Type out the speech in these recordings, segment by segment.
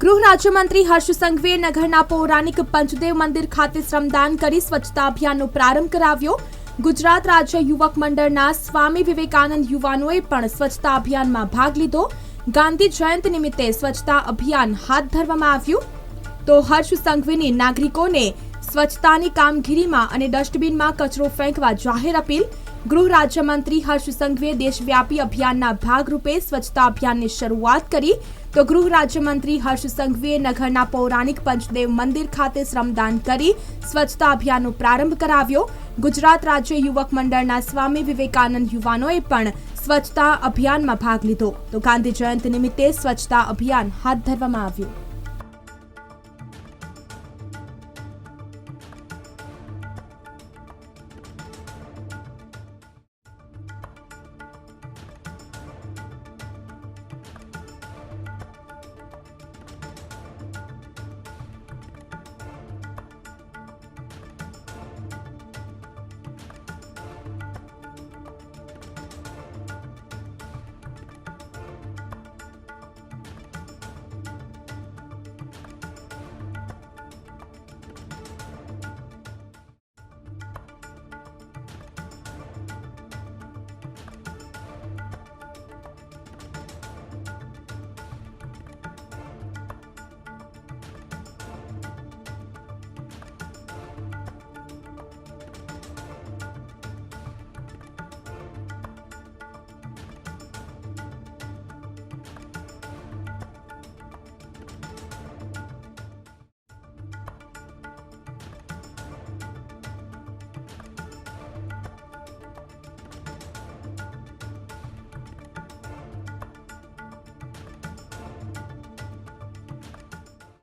ગૃહ રાજ્યમંત્રી હર્ષ સંઘવીએ નગરના પૌરાણિક પંચદેવ મંદિર ખાતે શ્રમદાન કરી સ્વચ્છતા અભિયાનનો પ્રારંભ કરાવ્યો. ગુજરાત રાજ્ય યુવક મંડળના સ્વામી વિવેકાનંદ યુવાનોએ પણ સ્વચ્છતા અભિયાનમાં ભાગ લીધો. ગાંધી જયંતિ નિમિત્તે સ્વચ્છતા અભિયાન હાથ ધરવામાં આવ્યું. તો હર્ષ સંઘવીની નાગરિકોને સ્વચ્છતાની કામગીરીમાં અને ડસ્ટબિનમાં કચરો ફેંકવા જાહેર અપીલ. ગૃહ રાજ્યમંત્રી હર્ષ સંઘવીએ દેશવ્યાપી અભિયાનના ભાગરૂપે સ્વચ્છતા અભિયાનની શરૂઆત કરી. તો ગૃહ રાજ્યમંત્રી હર્ષ સંઘવીએ નગરના પૌરાણિક પંચદેવ મંદિર ખાતે શ્રમદાન કરી સ્વચ્છતા અભિયાનનો પ્રારંભ કરાવ્યો. ગુજરાત રાજ્ય યુવક મંડળના સ્વામી વિવેકાનંદ યુવાનોએ પણ સ્વચ્છતા અભિયાનમાં ભાગ લીધો. તો ગાંધી જયંતિ નિમિત્તે સ્વચ્છતા અભિયાન હાથ ધરવામાં આવ્યું.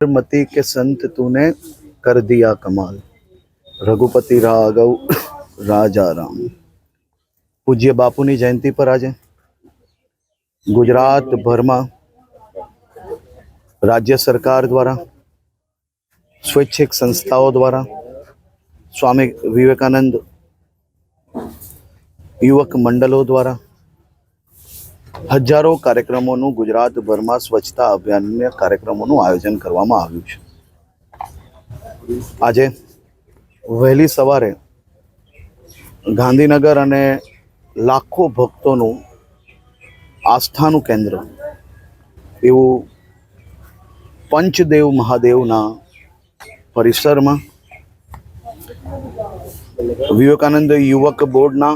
मती के संत तूने कर दिया कमाल રઘુપતિ રાઘવ રાજા રામ પૂજ્ય બાપુની જયંતિ પર આજે ગુજરાતભરમાં રાજ્ય સરકાર દ્વારા સ્વૈચ્છિક સંસ્થાઓ દ્વારા સ્વામી વિવેકાનંદ યુવક મંડળો દ્વારા હજારો કાર્યક્રમોનું ગુજરાતભરમાં સ્વચ્છતા અભિયાનના કાર્યક્રમોનું આયોજન કરવામાં આવ્યું છે. આજે વહેલી સવારે ગાંધીનગર અને લાખો ભક્તોનું આસ્થાનું કેન્દ્ર એવું પંચદેવ મહાદેવના પરિસરમાં વિવેકાનંદ યુવક બોર્ડના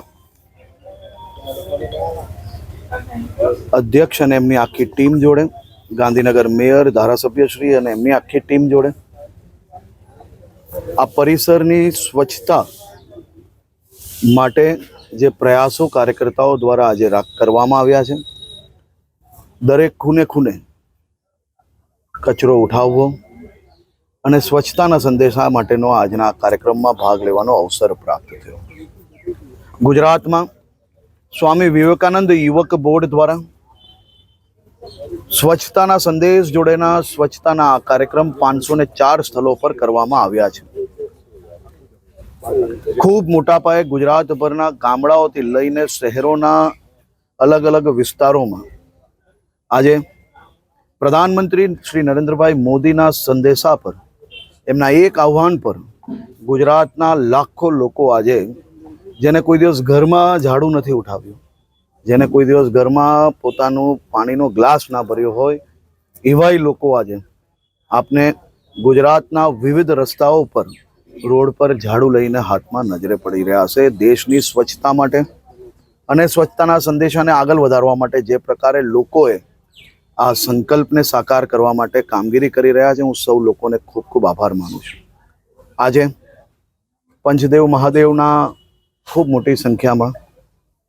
અધ્યક્ષ અને એમની આખી ટીમ જોડે, ગાંધીનગર મેયર ધારાસભ્યશ્રી અને એમની આખી ટીમ જોડે. આ પરિસરની સ્વચ્છતા માટે જે પ્રયાસો કાર્યકર્તાઓ દ્વારા આજે કરવામાં આવ્યા છે, દરેક ખૂને ખૂને કચરો ઉઠાવવો અને સ્વચ્છતાના સંદેશા માટેનો આજના કાર્યક્રમમાં ભાગ લેવાનો અવસર પ્રાપ્ત થયો. ગુજરાતમાં સ્વામી વિવેકાનંદ યુવક બોર્ડ દ્વારા સ્વચ્છતાના સંદેશ જોડેના સ્વચ્છતાના કાર્યક્રમ પાંચસો ને ચાર સ્થળો પર કરવામાં આવ્યા છે. ખૂબ મોટા પાયે ગુજરાતભરના ગામડાઓથી લઈને શહેરોના અલગ અલગ વિસ્તારોમાં આજે પ્રધાનમંત્રી શ્રી નરેન્દ્રભાઈ મોદીના સંદેશા પર, એમના એક આહ્વાન પર ગુજરાતના લાખો લોકો આજે જેને કોઈ દિવસ ઘરમાં ઝાડુ નથી ઉઠાવ્યું, જેને કોઈ દિવસ ઘરમાં પોતાનું પાણીનો ગ્લાસ ના ભર્યો હોય, એવાય લોકો આજે આપને ગુજરાતના વિવિધ રસ્તાઓ પર રોડ પર ઝાડુ લઈને હાથમાં નજરે પડી રહ્યા છે. દેશની સ્વચ્છતા માટે અને સ્વચ્છતાના સંદેશાને આગળ વધારવા માટે જે પ્રકારે લોકોએ આ સંકલ્પને સાકાર કરવા માટે કામગીરી કરી રહ્યા છે, હું સૌ લોકોને ખૂબ ખૂબ આભાર માનું છું. આજે પંચદેવ મહાદેવના ખૂબ મોટી સંખ્યામાં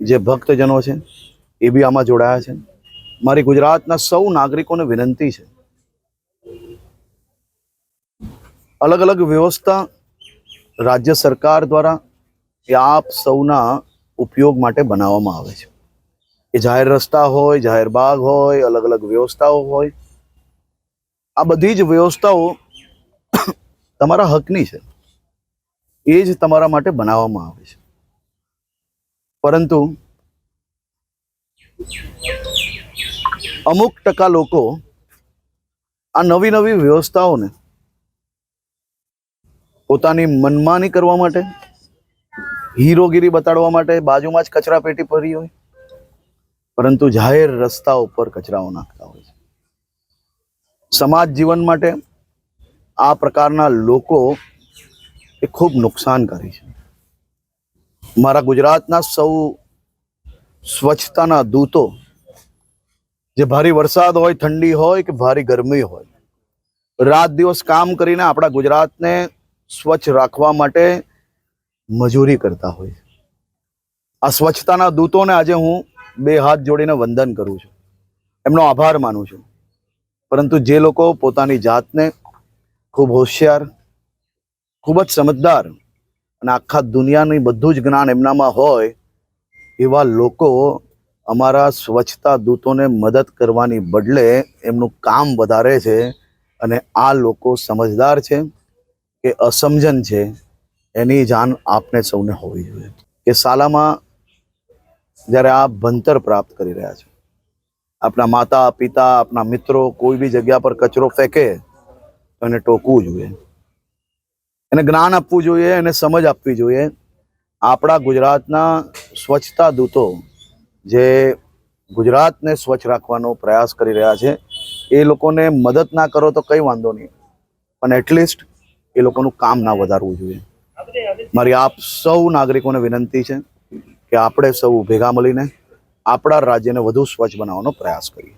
જે ભક્તજનો છે, એ બી આમાં જોડાયા છે. મારી ગુજરાતના સૌ નાગરિકોને વિનંતી છે. અલગ અલગ વ્યવસ્થા રાજ્ય સરકાર દ્વારા એ આપ સૌના ઉપયોગ માટે બનાવવામાં આવે છે. એ જાહેર રસ્તા હોય, જાહેર બાગ હોય, અલગ અલગ વ્યવસ્થાઓ હોય. આ બધી જ વ્યવસ્થાઓ તમારા હકની છે. એ જ તમારા માટે બનાવવામાં આવે છે. પરંતુ અમુક ટકા લોકો આ નવી નવી વ્યવસ્થાઓને પોતાની મનમાની કરવા માટે, હીરોગીરી બતાડવા માટે બાજુમાં જ કચરા પેટી ભરી હોય, પરંતુ જાહેર રસ્તા ઉપર કચરાઓ નાખતા હોય છે. સમાજ જીવન માટે આ પ્રકારના લોકો એ ખૂબ નુકસાનકારી છે. મારા ગુજરાતના સૌ સ્વચ્છતાના દૂતો, જે ભારે વરસાદ હોય, ઠંડી હોય કે ભારે ગરમી હોય, રાત દિવસ કામ કરીને આપણા ગુજરાતને સ્વચ્છ રાખવા માટે મજૂરી કરતા હોય. આ સ્વચ્છતાના દૂતોને આજે હું બે હાથ જોડીને વંદન કરું છું. એમનો આભાર માનું છું. પરંતુ જે લોકો પોતાની જાતને ખૂબ હોશિયાર, ખૂબ જ સમજદાર અને આખા દુનિયાની બધું જ જ્ઞાન એમનામાં હોય, એવા લોકો અમારા સ્વચ્છતા દૂતોને મદદ કરવાની બદલે એમનું કામ વધારે છે અને આ લોકો સમજદાર છે કે અસમજન છે, એની જાણ આપને સૌને હોવી જોઈએ. કે શાલામાં જ્યારે આપ ભણતર પ્રાપ્ત કરી રહ્યા છો, આપણા માતા, પિતા, આપણા મિત્રો કોઈ બી જગ્યા પર કચરો ફેંકે તો એને ટોકવું જોઈએ. એને જ્ઞાન આપવું જોઈએ, એને સમજ આપવી જોઈએ. આપણા ગુજરાતના સ્વચ્છતા દૂતો જે ગુજરાતને સ્વચ્છ રાખવાનો પ્રયાસ કરી રહ્યા છે, એ લોકોને મદદ ના કરો તો કંઈ વાંધો નહીં. પણ એટલીસ્ટ એ લોકોનું કામ ના વધારવું જોઈએ. મારી આપ સૌ નાગરિકોને વિનંતી છે કે આપણે સૌ ભેગા મળીને આપણા રાજ્યને વધુ સ્વચ્છ બનાવવાનો પ્રયાસ કરીએ.